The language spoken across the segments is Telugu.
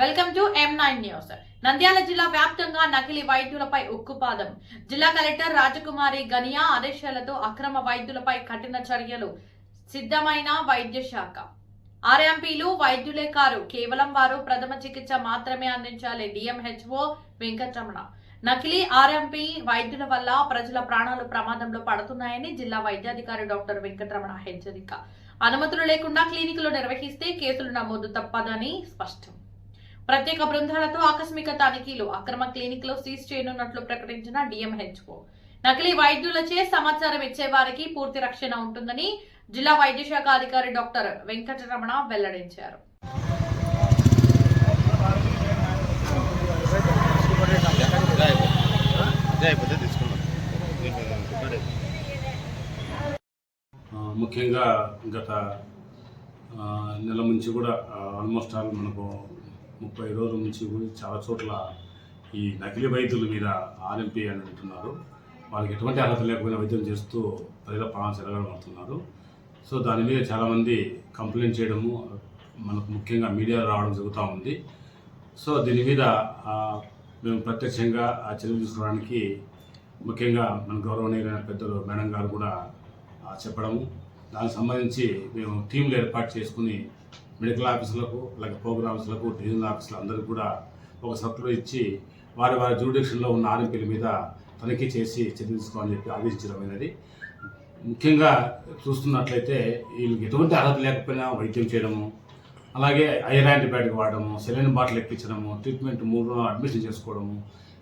Welcome to M nine news Nandyal జిల్లా వ్యాప్తంగా నకిలీ వైద్యులపై ఉక్కుపాదం. జిల్లా కలెక్టర్ రాజకుమారి గనియా ఆదేశాలతో అక్రమ వైద్యులపై కఠిన చర్యలు. సిద్ధమైన వైద్య శాఖ ఆర్ఎంపీలు వైద్యులే కారు. కేవలం వారు ప్రథమ చికిత్స మాత్రమే అందించాలి. డిఎంహెచ్ఓ వెంకటరమణ. నకిలీ ఆర్ఎంపీ వైద్యుల వల్ల ప్రజల ప్రాణాలు ప్రమాదంలో పడుతున్నాయని జిల్లా వైద్యాధికారి డాక్టర్ వెంకటరమణ హెచ్చరిక. అనుమతులు లేకుండా క్లినిక్లు నిర్వహిస్తే కేసులు నమోదు తప్పదని స్పష్టం. ప్రత్యేక బృందాలతో ఆకస్మిక తనిఖీలు. అక్రమ క్లినిక్లో సీజ్ చేయనున్నట్లు ప్రకటించిన డిఎంహెచ్ఓ. నకిలీ వైద్యులచే సమాచారం ఇచ్చే వారికి పూర్తి రక్షణ ఉంటుందని జిల్లా వైద్యశాఖ అధికారి డాక్టర్ వెంకటరమణ వెల్లడించారు. ముఖ్యంగా గత నెల నుంచి కూడా ఆల్మోస్ట్ ఆల్ మనకు ముప్పై రోజుల నుంచి చాలా చోట్ల ఈ నకిలీ వైద్యుల మీద ఆర్ఎంపీ అని అంటున్నారు. వాళ్ళకి ఎటువంటి అర్హత లేకపోయినా వైద్యం చేస్తూ ప్రజల ప్రాణాలు చెలగడమవుతున్నారు సో దాని మీద చాలామంది కంప్లైంట్ చేయడము మనకు ముఖ్యంగా మీడియాలో రావడం జరుగుతూ ఉంది. సో దీని మీద మేము ప్రత్యక్షంగా ఆ చర్యలు తీసుకోవడానికి ముఖ్యంగా మన గౌరవనీయులైన పెద్దలు మేడం గారు కూడా చెప్పడము. దానికి సంబంధించి మేము టీంలు ఏర్పాటు చేసుకుని మెడికల్ ఆఫీసులకు అలాగే ఆఫీసులకు డివిజనల్ ఆఫీసులు అందరికీ కూడా ఒక సర్కులర్ ఇచ్చి వారి వారి జ్యూడిక్షన్లో ఉన్న ఆర్ఎంపీల మీద తనిఖీ చేసి చర్య తీసుకోవాలని చెప్పి ఆదేశించడమైనది ముఖ్యంగా చూస్తున్నట్లయితే వీళ్ళకి ఎటువంటి అర్హత లేకపోయినా వైద్యం చేయడము అలాగే ఐరన్ యాంటీబయాటిక్ వాడడము సెలైన్ బాటిల్ ఎక్కించడము ట్రీట్మెంట్ మూడు అడ్మిషన్ చేసుకోవడము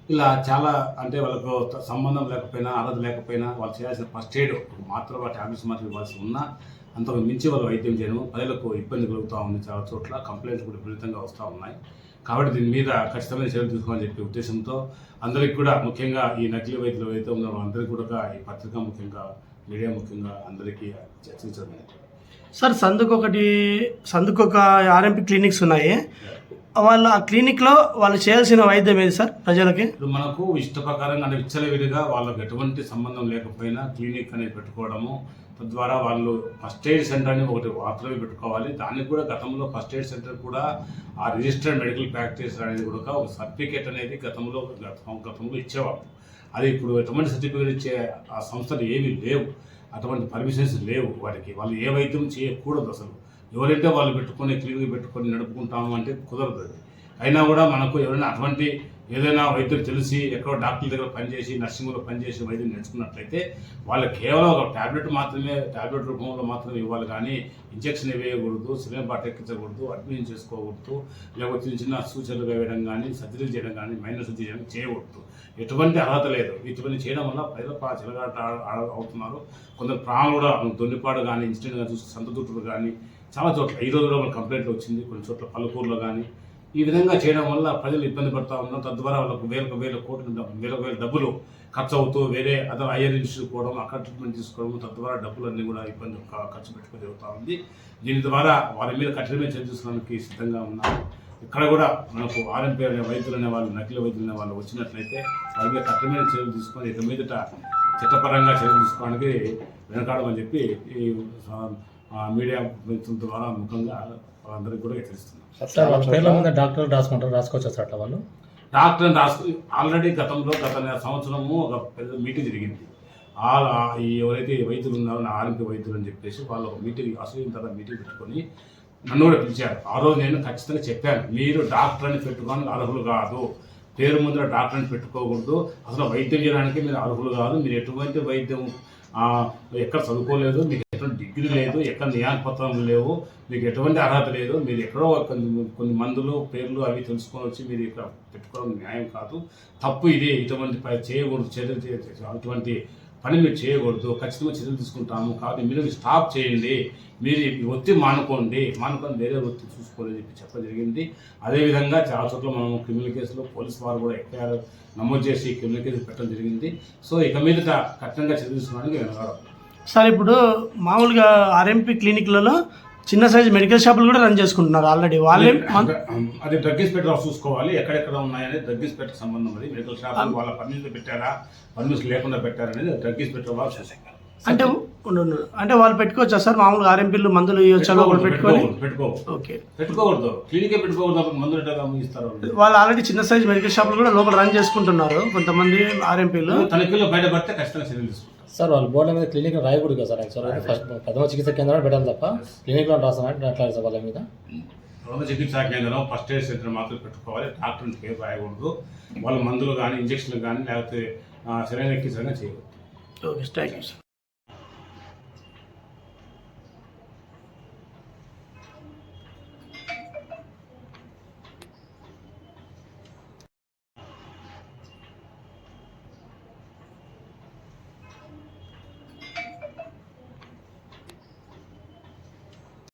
ఇలా చాలా అంటే వాళ్ళకు సంబంధం లేకపోయినా అర్హత లేకపోయినా వాళ్ళు చేయాల్సిన ఫస్ట్ ఎయిడ్ మాత్రం ట్యాబ్లెట్స్ మాత్రం ఇవ్వాల్సి ఉన్నా అంతకు మించి వాళ్ళు వైద్యం చేయడం ప్రజలకు ఇబ్బంది కలుగుతూ ఉంది చాలా చోట్ల. కంప్లైంట్స్ కూడా విపరీతంగా వస్తూ ఉన్నాయి. కాబట్టి దీని మీద ఖచ్చితమైన చర్యలు తీసుకోవాలని చెప్పే ఉద్దేశంతో అందరికీ కూడా ముఖ్యంగా ఈ నకిలీ వైద్యులు ఏదైతే ఉన్నారో అందరికీ కూడా ఈ పత్రిక ముఖ్యంగా మీడియా ముఖ్యంగా అందరికీ చర్చించడం సార్ సందుకు ఒకటి సందుకు ఒక ఆర్ఎంపీ క్లినిక్స్ ఉన్నాయి. వాళ్ళ ఆ క్లినిక్లో వాళ్ళు చేయాల్సిన వైద్యం ఏది సార్ ప్రజలకి? ఇప్పుడు మనకు ఇష్ట ప్రకారంగా అంటే విచ్చలవిడిగా వాళ్ళకి ఎటువంటి సంబంధం లేకపోయినా క్లినిక్ అనేది పెట్టుకోవడము తద్వారా వాళ్ళు ఫస్ట్ ఎయిడ్ సెంటర్ అని ఒకటి వార్తలో పెట్టుకోవాలి. దానికి కూడా గతంలో ఫస్ట్ ఎయిడ్ సెంటర్ కూడా ఆ రిజిస్టర్డ్ మెడికల్ ప్రాక్టీస్ అనేది కూడా ఒక సర్టిఫికేట్ అనేది గతంలో గతంలో ఇచ్చేవాళ్ళు. అది ఇప్పుడు ఎటువంటి సర్టిఫికేట్ ఇచ్చే ఆ సంస్థలు ఏమీ లేవు. అటువంటి పర్మిషన్స్ లేవు వారికి. వాళ్ళు ఏ వైద్యం చేయకూడదు అసలు. ఎవరైతే వాళ్ళు పెట్టుకొని క్లినిక్ పెట్టుకొని నడుపుకుంటాము అంటే కుదరదు అది. అయినా కూడా మనకు ఎవరైనా అటువంటి ఏదైనా వైద్యులు తెలిసి ఎక్కడో డాక్టర్ దగ్గర పనిచేసి నర్సింగ్లో పనిచేసి వైద్యం నేర్చుకున్నట్లయితే వాళ్ళకి కేవలం ఒక టాబ్లెట్ మాత్రమే టాబ్లెట్ రూపంలో మాత్రమే ఇవ్వాలి కానీ ఇంజక్షన్ వేయకూడదు సిలిండర్ బాట ఎక్కించకూడదు అడ్మిషన్ చేసుకోకూడదు లేకపోతే చిన్న చిన్న సూచనలు వేయడం కానీ సర్జరీలు చేయడం కానీ మైనర్ సర్జరీ చేయడం చేయకూడదు. ఎటువంటి అర్హత లేదు. ఇటువంటి చేయడం వల్ల ప్రజలు చిలగాట అవుతున్నారు. కొందరు ప్రాణాలు కూడా దొన్నిపాడు కానీ ఇన్సిడెంట్ కానీ చూసి సంత కానీ చాలా చోట్ల ఈ రోజుల్లో మన కంప్లైంట్లు వచ్చింది. కొన్ని చోట్ల పలుకూరులో కానీ ఈ విధంగా చేయడం వల్ల ప్రజలు ఇబ్బంది పడుతూ ఉన్నారు. తద్వారా వాళ్ళకు వేలకు వేల కోట్లు డబ్బు- వేలకు వేల డబ్బులు ఖర్చు అవుతూ వేరే అదర్ హైయర్ ఇన్స్టిట్యూట్ పోవడం అక్కడ ట్రీట్మెంట్ తీసుకోవడం తద్వారా డబ్బులన్నీ కూడా ఇబ్బంది ఖర్చు పెట్టుకుని జరుగుతూ ఉంది. దీని ద్వారా వారి మీద కఠినమైన చర్య తీసుకోవడానికి సిద్ధంగా ఉన్నాము ఇక్కడ కూడా మనకు ఆర్ఎంపీ అనే వైద్యులు అనే వాళ్ళు నకిలీ వైద్యులు అనే వాళ్ళు వచ్చినట్లయితే వారి మీద కఠినమైన చర్యలు తీసుకొని ఇక మీదట చట్టపరంగా చర్యలు తీసుకోవడానికి వెనకాడమని చెప్పి ఈ మీడియా ద్వారా ముఖంగా వాళ్ళందరికీ కూడా హెచ్చరిస్తున్నాం. డాక్టర్ రాసుకుంటారు రాసుకోవచ్చు సార్ అట్లా వాళ్ళు? డాక్టర్ రాసు ఆల్రెడీ గతంలో గత నెల సంవత్సరము ఒక పెద్ద మీటింగ్ జరిగింది. ఎవరైతే వైద్యులు ఉన్నారో నా ఆరోగ్య వైద్యులు అని చెప్పేసి వాళ్ళు ఒక మీటింగ్ అసలు తర్వాత మీటింగ్ పెట్టుకొని నన్ను కూడా పిలిచారు. ఆ రోజు నేను ఖచ్చితంగా చెప్పాను మీరు డాక్టర్ అని పెట్టుకోవడానికి అర్హులు కాదు. పేరు ముందర డాక్టర్ని పెట్టుకోకూడదు. అసలు వైద్యం చేయడానికి మీరు అర్హులు కాదు. మీరు ఎటువంటి వైద్యం ఎక్కడ చదువుకోలేదు మీకు ఎటువంటి డిగ్రీ లేదు ఎక్కడ నియామపత్రం లేవు మీకు ఎటువంటి అర్హత లేదు మీరు ఎక్కడో కొన్ని కొన్ని మందులు పేర్లు అవి తెలుసుకొని వచ్చి మీరు ఇక్కడ పెట్టుకోవడం న్యాయం కాదు. తప్పు ఇది. ఇటువంటి చేయకూడదు. చర్య అటువంటి పని మీరు చేయకూడదు ఖచ్చితంగా చర్యలు తీసుకుంటాము కాబట్టి మీరు స్టాప్ చేయండి మీరు ఈ ఒత్తి మానుకోండి మానుకొని వేరే వృత్తి చూసుకోవాలని చెప్పి చెప్పడం జరిగింది. అదేవిధంగా చాలా చోట్ల మనం క్రిమినల్ కేసులో పోలీస్ వారు కూడా ఎఫ్ఐఆర్ నమోదు చేసి క్రిమినల్ కేసు పెట్టడం జరిగింది. సో ఇక మీదట కఠినంగా చర్య తీసుకోవడానికి సార్ ఇప్పుడు మామూలుగా ఆర్ఎంపీ క్లినిక్లలో చిన్న సైజు మెడికల్ షాపులు కూడా రన్ చేసుకుంటున్నారు ఆల్రెడీ వాళ్ళే అది డ్రగ్ ఇన్స్పెక్టర్ చూసుకోవాలి. ఎక్కడెక్కడ ఉన్నాయని డ్రగ్ ఇన్స్పెక్టర్ సంబంధం అది మెడికల్ షాప్ వాళ్ళ పర్మిషన్ పెట్టారా? పర్మిషన్ లేకుండా పెట్టారనేది డ్రగ్ ఇన్స్పెక్టర్ వాళ్ళు చూసారు అంటే. అంటే వాళ్ళు పెట్టుకోవచ్చా సార్? మామూలుగా ఆర్ఎంపీలు మందులు ఇవ్వచ్చా పెట్టుకోకూడదు పెట్టుకోకూడదు ఓకే. పెట్టుకోకూడదు. క్లినికే పెట్టుకోకూడదు అప్పుడు మందులు ఇస్తారు వాళ్ళు? వాళ్ళు ఆల్రెడీ చిన్న సైజ్ మెడికల్ షాపులు కూడా లోపల రన్ చేసుకుంటున్నారు కొంతమంది ఆర్ఎంపీలు ఖచ్చితంగా చర్యలు తీసుకుంటాం సార్ వాళ్ళు బోర్డుల మీద క్లినిక్ రాయకూడదు కదా సార్? యాక్చువల్గా ఫస్ట్ ప్రథమ చికిత్స కేంద్రం పెట్టాలి తప్ప క్లినిక్లో రాస్తానంటే అట్లా సార్ వాళ్ళ మీద. రోగ చికిత్సా కేంద్రం ఫస్ట్ ఎయిడ్ సెంటర్ మాత్రం పెట్టుకోవాలి. డాక్టర్ పేరు రాయకూడదు. వాళ్ళ మందులు కానీ ఇంజక్షన్లు కానీ లేకపోతే ఎక్కించడం చేయకూడదు. Okay thank you sir